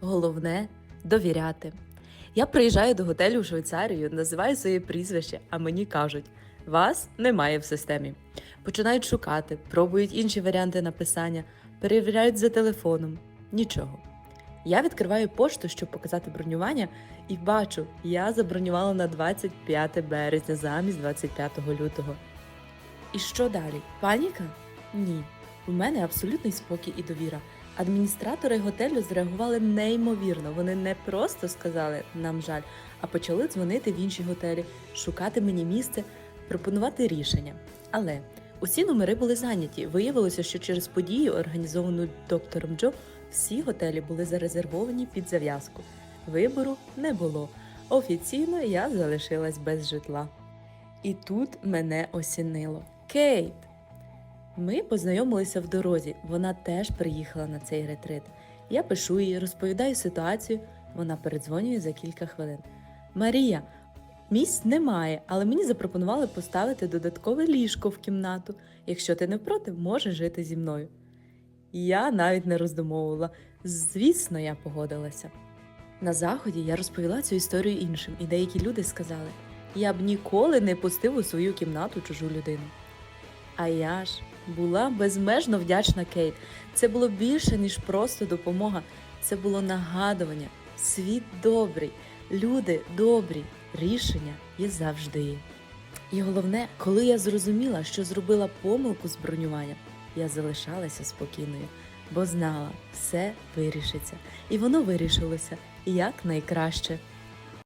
Головне довіряти. Я приїжджаю до готелю в Швейцарію, називаю своє прізвище, а мені кажуть: вас немає в системі. Починають шукати, пробують інші варіанти написання, перевіряють за телефоном. Нічого. Я відкриваю пошту, щоб показати бронювання, і бачу, я забронювала на 25 березня замість 25 лютого. І що далі? Паніка? Ні. У мене абсолютний спокій і довіра. Адміністратори готелю зреагували неймовірно. Вони не просто сказали нам жаль, а почали дзвонити в інші готелі, шукати мені місце, пропонувати рішення. Але усі номери були зайняті. Виявилося, що через подію, організовану доктором Джо, всі готелі були зарезервовані під зав'язку. Вибору не було. Офіційно я залишилась без житла. І тут мене осінило. Кейт! Ми познайомилися в дорозі. Вона теж приїхала на цей ретрит. Я пишу їй, розповідаю ситуацію. Вона передзвонює за кілька хвилин. Марія, місць немає, але мені запропонували поставити додаткове ліжко в кімнату. Якщо ти не проти, можеш жити зі мною. Я навіть не роздумовувала. Звісно, я погодилася. На заході я розповіла цю історію іншим, і деякі люди сказали: я б ніколи не пустив у свою кімнату чужу людину. А я ж була безмежно вдячна Кейт. Це було більше, ніж просто допомога. Це було нагадування. Світ добрий, люди добрі, рішення є завжди. І головне, коли я зрозуміла, що зробила помилку з бронюванням, я залишалася спокійною, бо знала, все вирішиться. І воно вирішилося як найкраще.